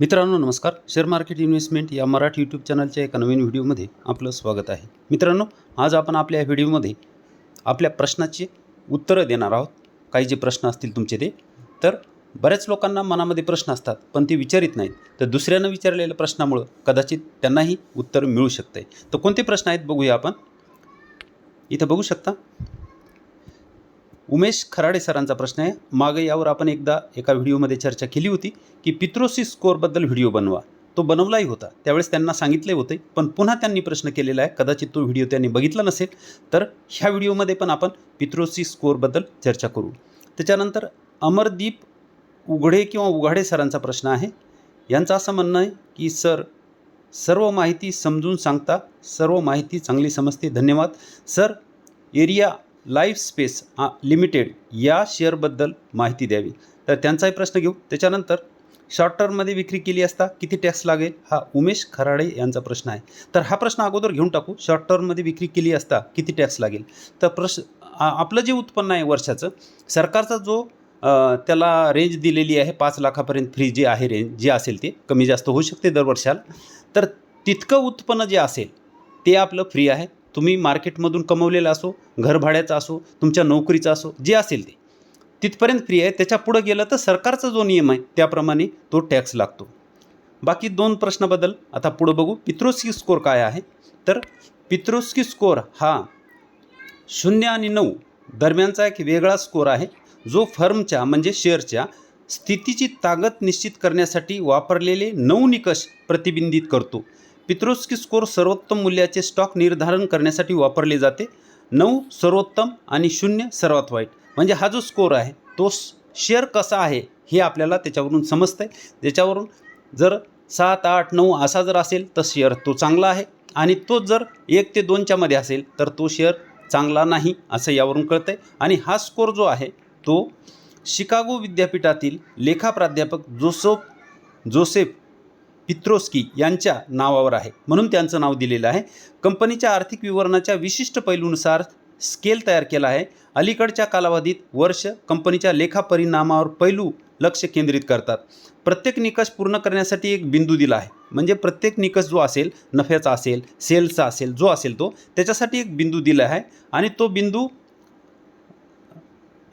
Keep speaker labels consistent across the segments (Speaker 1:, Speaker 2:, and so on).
Speaker 1: मित्रांनो नमस्कार. Share market investment या मराठी यूट्यूब चॅनलच्या एका नवीन व्हिडिओमध्ये आपलं स्वागत आहे. मित्रांनो आज आपण आपल्या या व्हिडिओमध्ये आपल्या प्रश्नाची उत्तरं देणार आहोत. काही जे प्रश्न असतील तुमचे ते. तर बऱ्याच लोकांना मनामध्ये प्रश्न असतात पण ते विचारित नाहीत. तर दुसऱ्यानं विचारलेल्या प्रश्नामुळं कदाचित त्यांनाही उत्तर मिळू शकतं आहे तर कोणते प्रश्न आहेत बघूया आपण. इथं बघू शकता. उमेश खराडे सरांचा प्रश्न आहे. मागे यावर आपण एकदा एका व्हिडिओमध्ये चर्चा केली होती की पित्रोसी स्कोअरबद्दल व्हिडिओ बनवा. तो बनवलाही होता. त्यावेळेस त्यांना सांगितले होते पण पुन्हा त्यांनी प्रश्न केलेला आहे. कदाचित तो व्हिडिओ त्यांनी बघितला नसेल तर ह्या व्हिडिओमध्ये पण आपण पित्रोसी स्कोअरबद्दल चर्चा करू. त्याच्यानंतर अमरदीप उघडे किंवा उघाडे सरांचा प्रश्न आहे. यांचं असं म्हणणं आहे की सर सर्व माहिती समजून सांगता सर्व माहिती चांगली समजते. धन्यवाद. Sir area life space limited या शेअरबद्दल माहिती द्यावी. तर त्यांचाही प्रश्न घेऊ. त्याच्यानंतर शॉर्ट टर्ममध्ये विक्री केली असता किती टॅक्स लागेल? हा उमेश खराडे यांचा प्रश्न आहे. तर हा प्रश्न अगोदर घेऊन टाकू. शॉर्ट टर्ममध्ये विक्री केली असता किती टॅक्स लागेल? तर प्रश्न आपलं जे उत्पन्न आहे वर्षाचं सरकारचा जो त्याला रेंज दिलेली आहे पाच लाखापर्यंत फ्री जे आहे रेंज जे असेल ते कमी जास्त होऊ शकते दरवर्षाला. तर तितकं उत्पन्न जे असेल ते आपलं फ्री आहे. तुम्ही मार्केटमधून कमवलेला असो घरभाड्याचं असो तुमच्या नोकरीचं असो जे असेल ते. तिथपर्यंत फ्री आहे त्याच्या पुढं गेलं तर सरकारचा जो नियम आहे त्याप्रमाणे तो टॅक्स लागतो. बाकी दोन प्रश्नाबद्दल आता पुढं बघू. पित्रोस्की स्कोअर काय आहे? तर पित्रोस्की स्कोअर हा शून्य आणि नऊ दरम्यानचा एक वेगळा स्कोअर आहे जो फर्मच्या म्हणजे शेअरच्या स्थितीची ताकद निश्चित करण्यासाठी वापरलेले नऊ निकष प्रतिबिंबित करतो. पित्रोस्की स्कोअर सर्वोत्तम मूल्याचे स्टॉक निर्धारण करण्यासाठी वापरले जाते. नऊ सर्वोत्तम आणि शून्य सर्वात वाईट. म्हणजे हा जो स्कोअर आहे तो शेअर कसा आहे हे आपल्याला त्याच्यावरून समजतं आहे त्याच्यावरून जर सात आठ नऊ असा जर असेल तर शेअर तो चांगला आहे. आणि तो जर एक ते दोनच्या मध्ये असेल तर तो शेअर चांगला नाही असं यावरून कळतं आहे आणि हा स्कोर जो आहे तो शिकागो विद्यापीठातील लेखा प्राध्यापक जोसोफ जोसेफ पित्रोस्की यांच्या नावावर आहे. म्हणून त्यांचं नाव दिलेलं आहे. कंपनीच्या आर्थिक विवरणाच्या विशिष्ट पैलूनुसार स्केल तयार केला आहे. अलीकडच्या कालावधीत वर्ष कंपनीच्या लेखा परिणामावर पैलू लक्ष केंद्रित करतात. प्रत्येक निकष पूर्ण करण्यासाठी एक बिंदू दिला आहे. म्हणजे प्रत्येक निकष जो असेल नफ्याचा असेल सेल्सचा असेल जो असेल तो त्याच्यासाठी एक बिंदू दिला आहे. आणि तो बिंदू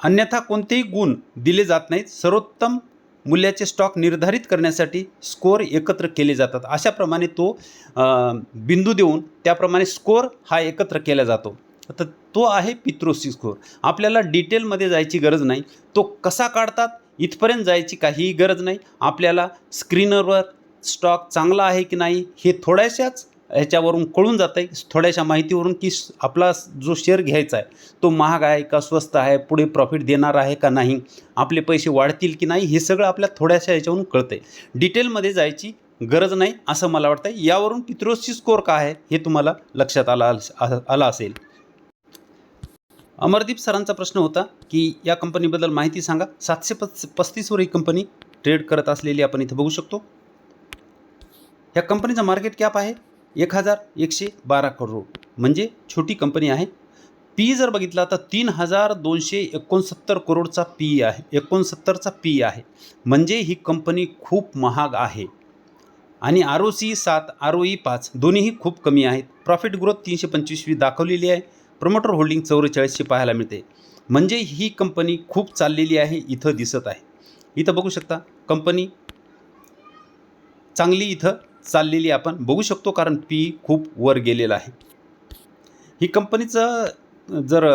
Speaker 1: अन्यथा कोणतेही गुण दिले जात नाहीत. सर्वोत्तम मूल्याचे स्टॉक निर्धारित करण्यासाठी स्कोअर एकत्र केले जातात. अशाप्रमाणे तो बिंदू देऊन त्याप्रमाणे स्कोअर हा एकत्र केला जातो. तर तो आहे पित्रोसी स्कोअर आपल्याला डिटेलमध्ये जायची गरज नाही. तो कसा काढतात? इथपर्यंत जायची काहीही गरज नाही. आपल्याला स्क्रीनरवर स्टॉक चांगला आहे की नाही हे थोड्याशाच ह्याच्यावरून कळून जातं आहे थोड्याशा माहितीवरून की आपला जो शेअर घ्यायचा आहे तो महाग आहे का स्वस्त आहे पुढे प्रॉफिट देणार आहे का नाही आपले पैसे वाढतील की नाही हे सगळं आपल्या थोड्याशा ह्याच्यावरून कळतं आहे डिटेलमध्ये जायची गरज नाही असं मला वाटतं आहे यावरून पित्रोसची स्कोअर काय आहे हे तुम्हाला लक्षात आला आला असेल. अमरदीप सरांचा प्रश्न होता की या कंपनीबद्दल माहिती सांगा. सातशे पस् पस्तीसवर ही कंपनी ट्रेड करत असलेली आपण इथं बघू शकतो. ह्या कंपनीचा मार्केट कॅप आहे एक हजार एकशे बारा करोड म्हणजे छोटी कंपनी आहे. पी जर बघितला तर तीन हजार दोनशे एकोणसत्तर करोडचा पी आहे. एकोणसत्तरचा पी आहे. म्हणजे ही कंपनी खूप महाग आहे. आणि आर ओ सी सात आर ओ ई पाच दोन्हीही खूप कमी आहेत. प्रॉफिट ग्रोथ तीनशे पंचवीसवी दाखवलेली आहे. प्रमोटर होल्डिंग चौवेचाळीसशे पाहायला मिळते. म्हणजे ही कंपनी खूप चाललेली आहे इथं दिसत आहे. इथं बघू शकता कंपनी चांगली इथं चाललेली आपण बघू शकतो कारण पी खूप वर गेलेलं आहे. ही कंपनीचं जर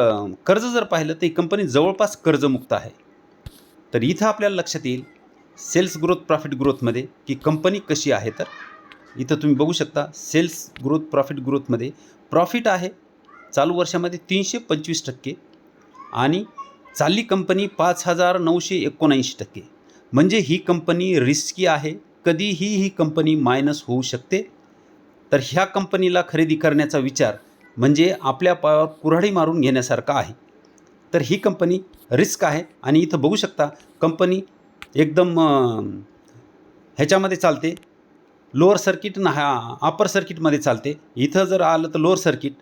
Speaker 1: कर्ज जर पाहिलं तर ही कंपनी जवळपास कर्जमुक्त आहे. तर इथं आपल्याला लक्षात येईल सेल्स ग्रोथ प्रॉफिट ग्रोथमध्ये की कंपनी कशी आहे तर. इथं तुम्ही बघू शकता सेल्स ग्रोथ प्रॉफिट ग्रोथमध्ये प्रॉफिट आहे चालू वर्षामध्ये तीनशे पंचवीस टक्के आणि चालली कंपनी पाच हजार नऊशे एकोणऐंशी टक्के. म्हणजे ही कंपनी रिस्की आहे कधीही ही कंपनी मायनस होऊ शकते. तर ह्या कंपनीला खरेदी करण्याचा विचार म्हणजे आपल्या पायावर कुऱ्हाडी मारून घेण्यासारखा आहे. तर ही कंपनी रिस्क आहे आणि इथं बघू शकता कंपनी एकदम ह्याच्यामध्ये चालते. लोअर सर्किट ना हा अपर सर्किटमध्ये चालते. इथं जर आलं तर लोअर सर्किट.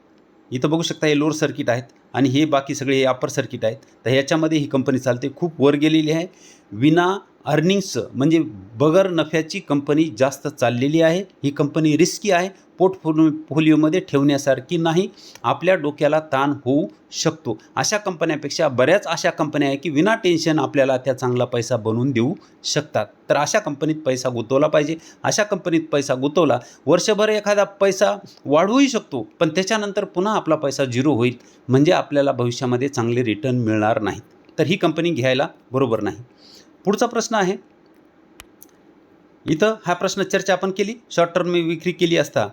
Speaker 1: इथं बघू शकता हे लोअर सर्किट आहेत आणि हे बाकी सगळे हे अपर सर्किट आहेत. तर ह्याच्यामध्ये ही कंपनी चालते. खूप वर गेलेली आहे. विना अर्निंग्सचं म्हणजे बगर नफ्याची कंपनी जास्त चाललेली आहे ही कंपनी रिस्की आहे पोर्टफोलिओमध्ये ठेवण्यासारखी नाही आपल्या डोक्याला ताण होऊ शकतो. अशा कंपन्यापेक्षा बऱ्याच अशा कंपन्या आहे की विना टेन्शन आपल्याला त्या चांगला पैसा बनवून देऊ शकतात. तर अशा कंपनीत पैसा गुंतवला पाहिजे. अशा कंपनीत पैसा गुंतवला वर्षभर एखादा पैसा वाढवूही शकतो पण त्याच्यानंतर पुन्हा आपला पैसा झिरो होईल म्हणजे आपल्याला भविष्यामध्ये चांगले रिटर्न मिळणार नाहीत. तर ही कंपनी घ्यायला बरोबर नाही. पुढचा प्रश्न आहे. इथं हा प्रश्न चर्चा आपण केली. शॉर्ट टर्म विक्री केली असता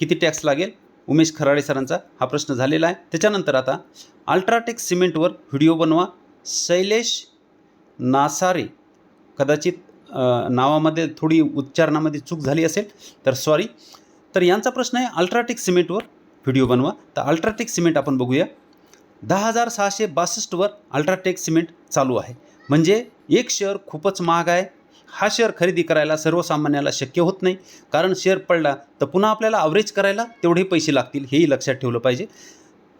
Speaker 1: किती टॅक्स लागेल? उमेश खराडे सरांचा हा प्रश्न झालेला आहे. त्याच्यानंतर आता अल्ट्राटेक सिमेंटवर व्हिडिओ बनवा. शैलेश नासारे कदाचित नावामध्ये थोडी उच्चारणामध्ये चूक झाली असेल तर सॉरी तर यांचा प्रश्न आहे अल्ट्राटेक सिमेंटवर व्हिडिओ बनवा. तर अल्ट्राटेक सिमेंट आपण बघूया. दहा हजार सहाशे बासष्टवर अल्ट्राटेक सिमेंट चालू आहे. म्हणजे एक शेअर खूपच महाग आहे. हा शेअर खरेदी करायला सर्वसामान्याला शक्य होत नाही. कारण शेअर पडला तर पुन्हा आपल्याला अवरेज करायला तेवढे पैसे लागतील हेही लक्षात ठेवलं पाहिजे.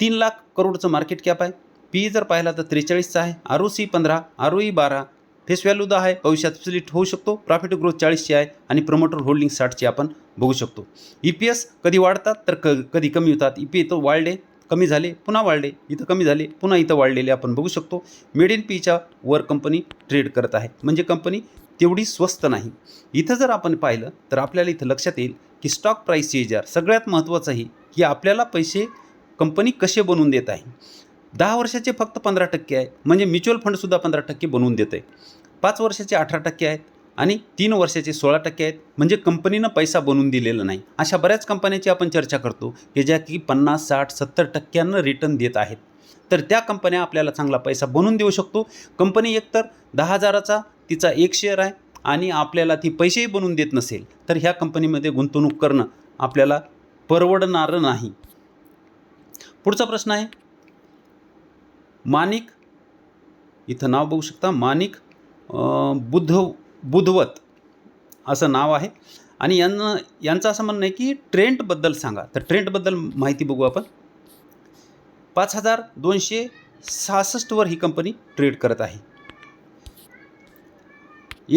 Speaker 1: तीन लाख करोडचं मार्केट कॅप आहे. पी जर पाहिला तर त्रेचाळीसचा आहे. आर ओ सी पंधरा आर ओ ई बारा फेस व्हॅल्यू दहा आहे. भविष्यात स्प्लिट होऊ शकतो. प्रॉफिट ग्रोथ चाळीसची आहे आणि प्रमोटर होल्डिंग साठची आपण बघू शकतो. ई पी एस कधी वाढतात तर क कधी कमी होतात. ई पी तो वाढले कमी झाले पुन्हा वाढले इथं कमी झाले पुन्हा इथं वाढलेले आपण बघू शकतो. मेड इन पीच्या वर कंपनी ट्रेड करत आहे. म्हणजे कंपनी तेवढी स्वस्त नाही. इथं जर आपण पाहिलं तर आपल्याला इथं लक्षात येईल की स्टॉक प्राईस सी सगळ्यात महत्त्वाचं आहे की आपल्याला पैसे कंपनी कसे बनवून देत आहे. दहा वर्षाचे फक्त पंधरा टक्के आहे. म्हणजे म्युच्युअल फंडसुद्धा पंधरा टक्के बनवून देत आहे पाच वर्षाचे अठरा टक्के आहेत. आणि तीन वर्षाचे सोळा टक्के आहेत. म्हणजे कंपनीनं पैसा बनवून दिलेला नाही. अशा बऱ्याच कंपन्याची आपण चर्चा करतो की ज्या की पन्नास साठ सत्तर टक्क्यांना रिटर्न देत आहेत. तर त्या कंपन्या आपल्याला चांगला पैसा बनवून देऊ शकतो. कंपनी एकतर दहा हजाराचा तिचा एक शेअर आहे आणि आपल्याला ती पैसेही बनवून देत नसेल तर ह्या कंपनीमध्ये गुंतवणूक करणं आपल्याला परवडणारं नाही. पुढचा प्रश्न आहे माणिक इथं नाव बघू शकता माणिक बुद्ध बुधवत असं नाव आहे. आणि यांना यांचं असं म्हणणं आहे की ट्रेंटबद्दल सांगा. तर ट्रेंटबद्दल माहिती बघू आपण. पाच हजार दोनशे सहासष्टवर ही कंपनी ट्रेड करत आहे.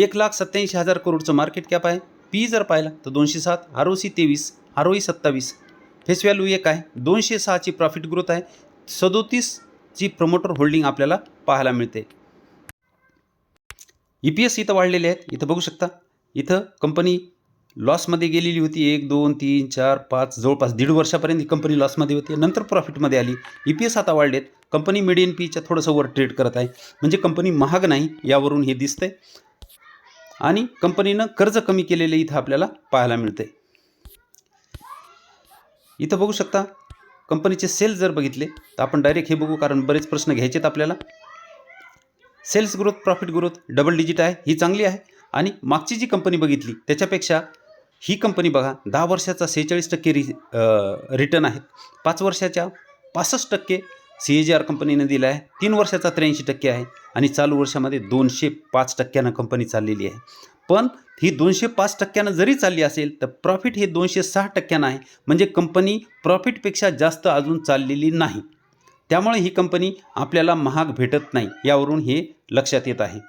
Speaker 1: एक लाख सत्याऐंशी हजार करोडचं मार्केट कॅप आहे. पी जर पाहिला तर दोनशे सात आर ओ सी तेवीस आर ओ ई सत्तावीस. फेस व्हॅल्यू एक आहे. दोनशे सहाची प्रॉफिट ग्रोथ आहे. सदोतीसची प्रमोटर होल्डिंग आपल्याला पाहायला मिळते. ई पी एस इथं वाढलेले आहेत. इथं बघू शकता. इथं कंपनी लॉसमध्ये गेलेली होती. एक दोन तीन चार पाच जवळपास दीड वर्षापर्यंत ही कंपनी लॉसमध्ये होती नंतर प्रॉफिटमध्ये आली. ई पी एस आता वाढलेत. कंपनी मिडियन पीच्या थोडंसं वर ट्रेड करत आहे. म्हणजे कंपनी महाग नाही यावरून हे दिसतंय. आणि कंपनीनं कर्ज कमी केलेले इथं आपल्याला पाहायला मिळते इथं बघू शकता कंपनीचे सेल जर बघितले तर आपण डायरेक्ट हे बघू कारण बरेच प्रश्न घ्यायचेत आपल्याला. Sales growth profit growth double digit आहे ही चांगली आहे. आणि मागची जी कंपनी बघितली त्याच्यापेक्षा ही कंपनी बघा दहा वर्षाचा सेहेचाळीस टक्के रि रिटर्न आहेत पाच वर्षाच्या पासष्ट टक्के सी ए जी आर कंपनीने दिला आहे तीन वर्षाचा त्र्याऐंशी टक्के आहे आणि चालू वर्षामध्ये दोनशे पाच टक्क्यानं कंपनी चाललेली आहे. पण ही दोनशे पाच टक्क्यानं जरी चालली असेल तर प्रॉफिट हे दोनशे सहा टक्क्यानं आहे. म्हणजे कंपनी प्रॉफिटपेक्षा जास्त अजून चाललेली नाही. त्यामुळे ही कंपनी आपल्याला महाग भेटत नाही यावरून हे लक्षात येत आहे.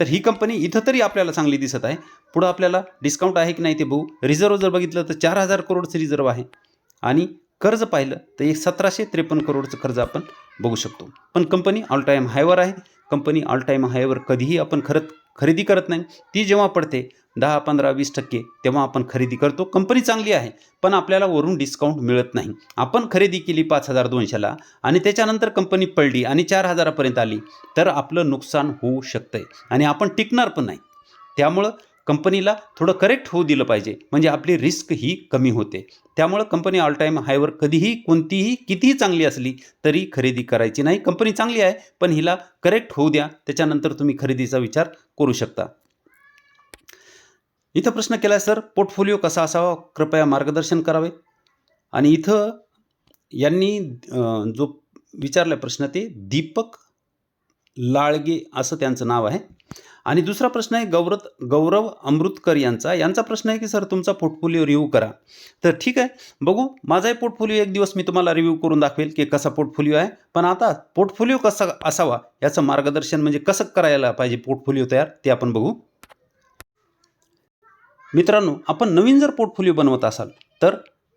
Speaker 1: तर ही कंपनी इथं तरी आपल्याला चांगली दिसत आहे. पुढं आपल्याला डिस्काउंट आहे की नाही ते बघू. रिझर्व जर बघितलं तर चार हजार करोडचं रिझर्व आहे. आणि कर्ज पाहिलं तर एक सतराशे त्रेपन्न करोडचं कर्ज आपण बघू शकतो. पण कंपनी ऑल टाईम हायवर आहे. कंपनी ऑल टाईम हायवर कधीही आपण खरंच खरेदी करत नाही. ती जेव्हा पडते दहा पंधरा वीस टक्के तेव्हा आपण खरेदी करतो. कंपनी चांगली आहे पण आपल्याला वरून डिस्काउंट मिळत नाही. आपण खरेदी केली पाच हजार दोनशेला आणि त्याच्यानंतर कंपनी पडली आणि चार हजारापर्यंत आली तर आपलं नुकसान होऊ शकतंय आणि आपण टिकणार पण नाही. त्यामुळं कंपनीला थोडं करेक्ट होऊ दिलं पाहिजे. म्हणजे आपली रिस्क ही कमी होते. त्यामुळं कंपनी ऑल टाईम हायवर कधीही कोणतीही कितीही चांगली असली तरी खरेदी करायची नाही. कंपनी चांगली आहे पण हिला करेक्ट होऊ द्या. त्याच्यानंतर तुम्ही खरेदीचा विचार करू शकता. इथं प्रश्न केला सर पोर्टफोलिओ कसा असावा? कृपया मार्गदर्शन करावे. आणि इथं यांनी जो विचारला प्रश्न ते दीपक लाळगे असं त्यांचं नाव आहे. आणि दुसरा प्रश्न आहे गौरव गौरव अमृतकर यांचा. यांचा प्रश्न आहे की सर तुमचा पोर्टफोलिओ रिव्ह्यू करा. तर ठीक आहे. बघू माझाही पोर्टफोलिओ एक दिवस मी तुम्हाला रिव्ह्यू करून दाखवेल की कसा पोर्टफोलिओ आहे. पण आता पोर्टफोलिओ कसा असावा याचं मार्गदर्शन म्हणजे कसं करायला पाहिजे पोर्टफोलिओ तयार ते आपण बघू. मित्रांनो आपण नवीन जर पोर्टफोलिओ बनवत असाल तर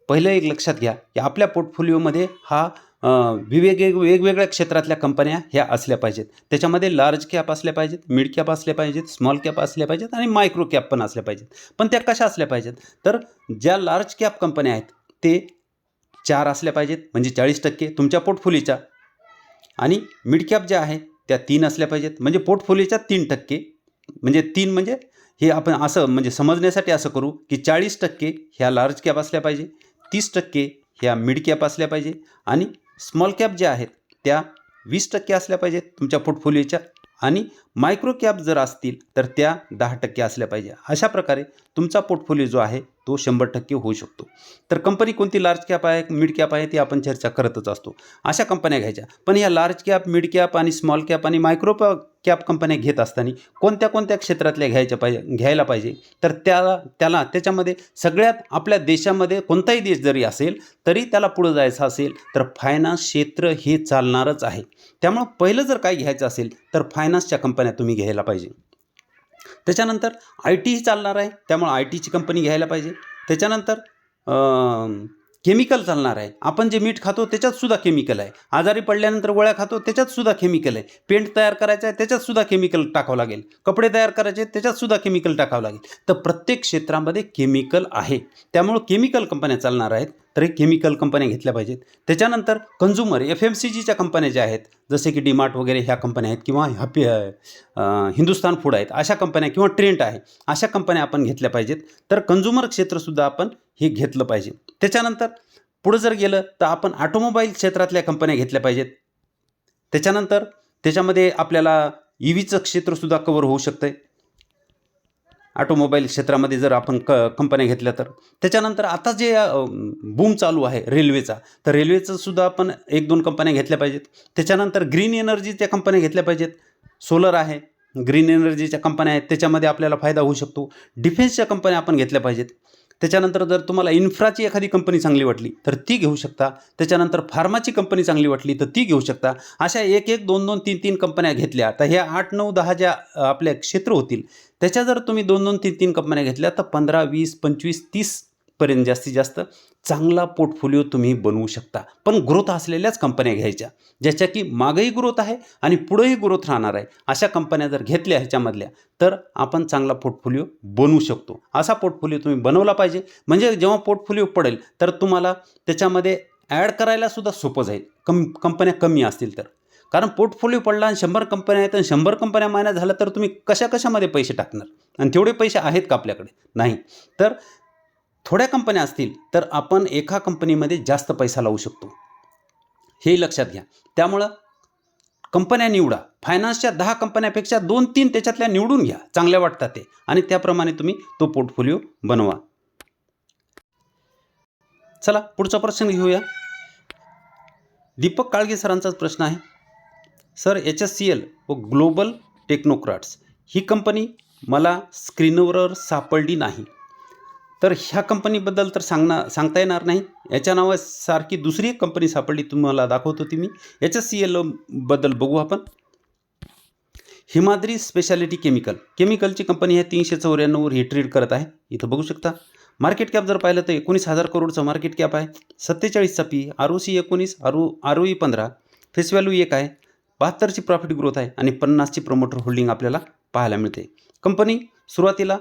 Speaker 1: पहिलं एक लक्षात घ्या की आपल्या पोर्टफोलिओमध्ये हा विवेग वेगवेगळ्या क्षेत्रातल्या कंपन्या ह्या असल्या पाहिजेत. त्याच्यामध्ये लार्ज कॅप असल्या पाहिजेत मिड कॅप असल्या पाहिजेत स्मॉल कॅप असल्या पाहिजेत आणि मायक्रो कॅप पण असल्या पाहिजेत. पण त्या कशा असल्या पाहिजेत? तर ज्या लार्ज कॅप कंपन्या आहेत ते चार असल्या पाहिजेत म्हणजे चाळीस टक्के तुमच्या पोर्टफोलिओच्या आणि मिड कॅप ज्या आहेत त्या तीन असल्या पाहिजेत म्हणजे पोर्टफोलिओच्या तीन टक्के. म्हणजे तीन म्हणजे हे आपण असं म्हणजे समजण्यासाठी असं करू की चाळीस टक्के ह्या लार्ज कॅप असल्या पाहिजे तीस टक्के ह्या मिड कॅप असल्या पाहिजे आणि स्मॉल कॅप ज्या आहेत त्या वीस टक्के असल्या पाहिजेत तुमच्या पोर्टफोलिओच्या आणि मायक्रो कॅप जर असतील तर त्या दहा टक्के असल्या पाहिजे. अशा प्रकारे तुमचा पोर्टफोलिओ जो आहे तो शंभर टक्के होऊ शकतो. तर कंपनी कोणती लार्ज कॅप आहे मिड कॅप आहे ती आपण चर्चा करतच असतो. अशा कंपन्या घ्यायच्या. पण या लार्ज कॅप मिड कॅप आणि स्मॉल कॅप आणि मायक्रो कॅप कंपन्या घेत असताना कोणत्या कोणत्या क्षेत्रातल्या घ्यायच्या पाहिजे घ्यायला पाहिजे? तर त्याला त्याला त्याच्यामध्ये सगळ्यात आपल्या देशामध्ये कोणताही देश जरी असेल तरी त्याला पुढं जायचं असेल तर फायनान्स क्षेत्र हे चालणारच आहे. त्यामुळं पहिलं जर काय घ्यायचं असेल तर फायनान्सच्या कंपन्या तुम्ही घ्यायला पाहिजे. त्याच्यानंतर आय टीही चालणार आहे. त्यामुळं आय टीची कंपनी घ्यायला पाहिजे. त्याच्यानंतर केमिकल चालणार आहे. आपण जे मीठ खातो त्याच्यात सुद्धा केमिकल आहे. आजारी पडल्यानंतर गोळ्या खातो त्याच्यातसुद्धा केमिकल आहे. पेंट तयार करायचं आहे त्याच्यात सुद्धा केमिकल टाकावं लागेल. कपडे तयार करायचे त्याच्यातसुद्धा केमिकल टाकावं लागेल. तर प्रत्येक क्षेत्रामध्ये केमिकल आहे. त्यामुळं केमिकल कंपन्या चालणार आहेत. तर हे केमिकल कंपन्या घेतल्या पाहिजेत. त्याच्यानंतर कंझ्युमर एफ एम सी जीच्या कंपन्या ज्या आहेत जसे की डीमार्ट वगैरे ह्या कंपन्या आहेत किंवा हॅपी हिंदुस्तान फूड आहेत अशा कंपन्या किंवा ट्रेंट आहे अशा कंपन्या आपण घेतल्या पाहिजेत. तर कंझ्युमर क्षेत्रसुद्धा आपण हे घेतलं पाहिजे. त्याच्यानंतर पुढं जर गेलं तर आपण ऑटोमोबाईल क्षेत्रातल्या कंपन्या घेतल्या पाहिजेत. त्याच्यानंतर त्याच्यामध्ये आपल्याला ई व्हीचं क्षेत्रसुद्धा कवर होऊ शकतं आहे ऑटोमोबाईल क्षेत्रामध्ये जर आपण क कंपन्या घेतल्या तर. त्याच्यानंतर आता जे बूम चालू आहे रेल्वेचा तर रेल्वेचं सुद्धा आपण एक दोन कंपन्या घेतल्या पाहिजेत. त्याच्यानंतर ग्रीन एनर्जीच्या कंपन्या घेतल्या पाहिजेत. सोलर आहे ग्रीन एनर्जीच्या कंपन्या आहेत त्याच्यामध्ये आपल्याला फायदा होऊ शकतो. डिफेन्सच्या कंपन्या आपण घेतल्या पाहिजेत. त्याच्यानंतर जर तुम्हाला इन्फ्राची एखादी कंपनी चांगली वाटली तर ती घेऊ शकता. त्याच्यानंतर फार्माची कंपनी चांगली वाटली तर ती घेऊ शकता. अशा एक एक दोन दोन तीन तीन कंपन्या घेतल्या तर ह्या आठ नऊ दहा ज्या आपल्या क्षेत्र होतील त्याच्या जर तुम्ही दोन दोन तीन तीन कंपन्या घेतल्या तर पंधरा वीस पंचवीस तीस पर्यंत जास्तीत जास्त चांगला पोर्टफोलिओ तुम्ही बनवू शकता. पण ग्रोथ असलेल्याच कंपन्या घ्यायच्या ज्याच्या की मागही ग्रोथ आहे आणि पुढंही ग्रोथ राहणार आहे. अशा कंपन्या जर घेतल्या ह्याच्यामधल्या तर आपण चांगला पोर्टफोलिओ बनवू शकतो. असा पोर्टफोलिओ तुम्ही बनवला पाहिजे. म्हणजे जेव्हा पोर्टफोलिओ पडेल तर तुम्हाला त्याच्यामध्ये ॲड करायलासुद्धा सोपं जाईल. कम कंपन्या कमी असतील तर. कारण पोर्टफोलिओ पडला आणि शंभर कंपन्या आहेत आणि शंभर कंपन्या मायना झाल्या तर तुम्ही कशा कशामध्ये पैसे टाकणार? आणि तेवढे पैसे आहेत का आपल्याकडे? नाही. तर थोड्या कंपन्या असतील तर आपण एका कंपनीमध्ये जास्त पैसा लावू शकतो. हे लक्षात घ्या. त्यामुळं कंपन्या निवडा. फायनान्सच्या दहा कंपन्यापेक्षा दोन तीन त्याच्यातल्या निवडून घ्या. चांगल्या वाटतात ते. आणि त्याप्रमाणे तुम्ही तो पोर्टफोलिओ बनवा. चला पुढचा प्रश्न घेऊया. दीपक काळगे सरांचाच प्रश्न आहे. Sir H S C L व ग्लोबल टेक्नोक्राट्स ही कंपनी मला स्क्रीनवर सापडली नाही. तर ह्या कंपनीबद्दल तर सांगणार सांगता येणार नाही. याच्या नावासारखी दुसरी एक कंपनी सापडली तुम्हाला दाखवतो ती मी. याच्या सी एलबद्दल बघू आपण. Himadri speciality chemical. केमिकलची कंपनी आहे तीनशे चौऱ्याण्णववर ही ट्रेड करत आहे. इथं बघू शकता. मार्केट कॅप जर पाहिलं तर एकोणीस हजार करोडचं मार्केट कॅप आहे. सत्तेचाळीसचा पी आर ओ सी एकोणीस R O R O E पंधरा. फेस व्हॅल्यू एक आहे. बहात्तरची प्रॉफिट ग्रोथ आहे आणि पन्नासची प्रमोटर होल्डिंग आपल्याला पाहायला मिळते. कंपनी सुरुवातीला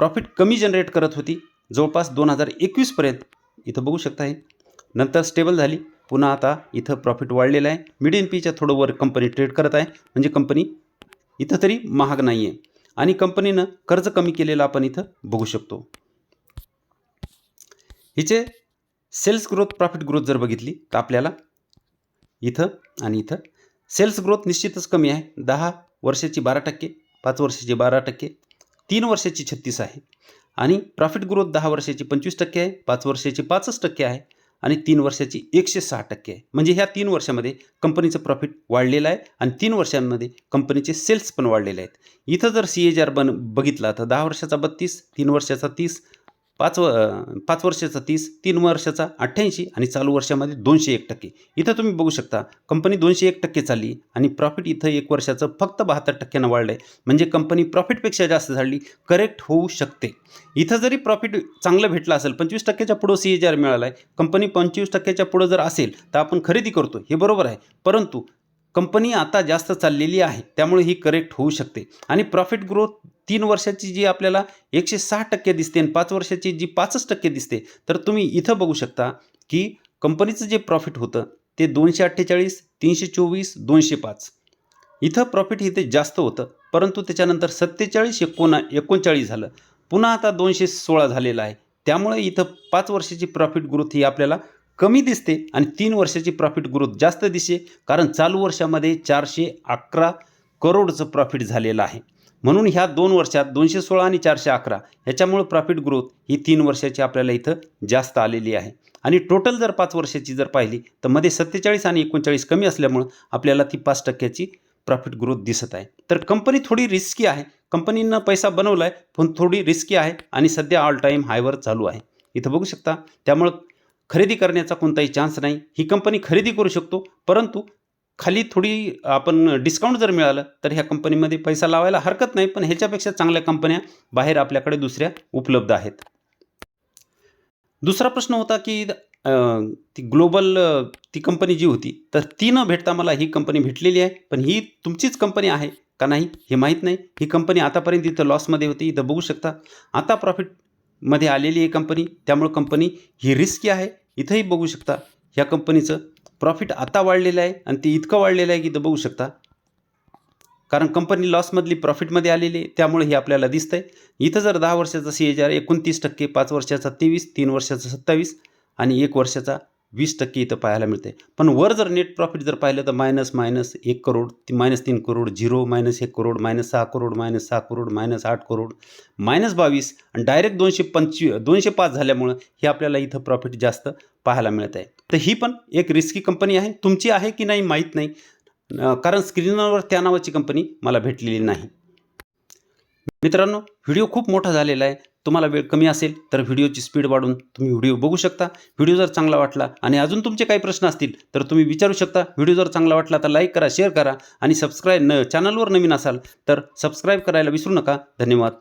Speaker 1: प्रॉफिट कमी जनरेट करत होती. जवळपास दोन हजार एकवीसपर्यंत इथं बघू शकता हे. नंतर स्टेबल झाली. पुन्हा आता इथं प्रॉफिट वाढलेलं आहे. मिड एन पीच्या थोडं वर कंपनी ट्रेड करत आहे. म्हणजे कंपनी इथं तरी महाग नाही आहे आणि कंपनीनं कर्ज कमी केलेलं आपण इथं बघू शकतो. हिचे सेल्स ग्रोथ प्रॉफिट ग्रोथ जर बघितली तर आपल्याला इथं आणि इथं सेल्स ग्रोथ निश्चितच कमी आहे. दहा वर्षाची बारा टक्के पाच वर्षाची बारा टक्के. तीन वर्षाची छत्तीस आहे. आणि प्रॉफिट ग्रोथ दहा वर्षाची पंचवीस टक्के आहे पाच वर्षाची पाचच टक्के आहे आणि तीन वर्षाची एकशे सहा टक्के आहे. म्हणजे ह्या तीन वर्षामध्ये कंपनीचं प्रॉफिट वाढलेलं आहे आणि तीन वर्षांमध्ये कंपनीचे सेल्स पण वाढलेले आहेत. इथं जर सी एच आर बन बघितला तर दहा वर्षाचा बत्तीस तीन वर्षाचा तीस पाच व पाच वर्षाचा तीस तीन वर्षाचा अठ्ठ्याऐंशी आणि चालू वर्षामध्ये दोनशे एक टक्के. इथं तुम्ही बघू शकता कंपनी दोनशे एक टक्के चालली आणि प्रॉफिट इथं एक वर्षाचं फक्त बहात्तर टक्क्यानं वाढलं आहे म्हणजे कंपनी प्रॉफिटपेक्षा जास्त झाली करेक्ट होऊ शकते. इथं जरी प्रॉफिट चांगलं भेटलं असेल पंचवीस टक्क्याच्या पुढं सी एच आर मिळाला आहे कंपनी पंचवीस टक्क्याच्या पुढं जर असेल तर आपण खरेदी करतो हे बरोबर आहे. परंतु कंपनी आता जास्त चाललेली आहे त्यामुळे ही करेक्ट होऊ शकते. आणि प्रॉफिट ग्रोथ तीन वर्षाची जी आपल्याला एकशे सहा टक्के दिसते आणि पाच वर्षाची जी पाचच टक्के दिसते तर तुम्ही इथं बघू शकता की कंपनीचं जे प्रॉफिट होतं ते दोनशे अठ्ठेचाळीस तीनशे चोवीस दोनशे पाच. इथं प्रॉफिट इथे जास्त होतं परंतु त्याच्यानंतर सत्तेचाळीस एकोणा एकोणचाळीस झालं. पुन्हा आता दोनशे सोळा झालेलं आहे. त्यामुळे इथं पाच वर्षाची प्रॉफिट ग्रोथ ही आपल्याला कमी दिसते आणि तीन वर्षाची प्रॉफिट ग्रोथ जास्त दिसते. कारण चालू वर्षामध्ये चारशे अकरा करोडचं प्रॉफिट झालेलं आहे. म्हणून ह्या दोन वर्षात दोनशे सोळा आणि चारशे अकरा ह्याच्यामुळं प्रॉफिट ग्रोथ ही तीन वर्षाची आपल्याला इथं जास्त आलेली आहे. आणि टोटल जर पाच वर्षाची जर पाहिली तर मध्ये सत्तेचाळीस आणि एकोणचाळीस कमी असल्यामुळं आपल्याला ती पाच टक्क्याची प्रॉफिट ग्रोथ दिसत आहे. तर कंपनी थोडी रिस्की आहे. कंपनीनं पैसा बनवला आहे पण थोडी रिस्की आहे आणि सध्या ऑल टाईम हायवर चालू आहे. इथं बघू शकता. त्यामुळं खरेदी करण्याचा कोणताही चान्स नाही. ही कंपनी खरेदी करू शकतो. परंतु खाली थोडी आपण डिस्काउंट जर मिळालं तर ह्या कंपनीमध्ये पैसा लावायला हरकत नाही. पण ह्याच्यापेक्षा चांगल्या कंपन्या बाहेर आपल्याकडे दुसऱ्या उपलब्ध आहेत. दुसरा प्रश्न होता की ती ग्लोबल ती कंपनी जी होती तर ती न भेटता मला ही कंपनी भेटलेली आहे. पण ही तुमचीच कंपनी आहे का नाही हे माहीत नाही. ही कंपनी आतापर्यंत इथं लॉसमध्ये होती इथं बघू शकता. आता प्रॉफिटमध्ये आलेली आहे कंपनी त्यामुळे कंपनी ही रिस्की आहे. इथंही बघू शकता ह्या कंपनीचं प्रॉफिट आता वाढलेलं आहे आणि ते इतकं वाढलेलं आहे की इथं बघू शकता. कारण कंपनी लॉसमधली प्रॉफिटमध्ये आलेली आहे त्यामुळे हे आपल्याला दिसतं आहे इथं जर दहा वर्षाचा सी एच आर एकोणतीस टक्के पाच वर्षाचा तेवीस तीन वर्षाचा सत्तावीस आणि एक वर्षाचा वीस टक्के इथं पाहायला मिळते पण वर जर नेट प्रॉफिट जर पाहिलं तर मायनस मायनस एक करोड ती मायनस तीन करोड झिरो मायनस एक करोड मायनस सहा करोड मायनस सहा करोड मायनस आठ करोड मायनस बावीस आणि डायरेक्ट दोनशे पंचवी दोनशे पाच झाल्यामुळं हे आपल्याला इथं प्रॉफिट जास्त पाहायला मिळत आहे तर ही पण एक रिस्की कंपनी आहे. तुमची आहे की नाही माहीत नाही. कारण स्क्रीनवर त्या नावाची कंपनी मला भेटलेली नाही. मित्रांनो व्हिडिओ खूप मोठा झालेला आहे. तुम्हाला वेळ कमी असेल तर व्हिडिओची स्पीड वाढून तुम्ही व्हिडिओ बघू शकता. व्हिडिओ जर चांगला वाटला आणि अजून तुमचे काही प्रश्न असतील तर तुम्ही विचारू शकता. व्हिडिओ जर चांगला वाटला तर लाईक करा शेअर करा आणि सबस्क्राईब न चॅनलवर नवीन असाल तर सबस्क्राईब करायला विसरू नका. धन्यवाद.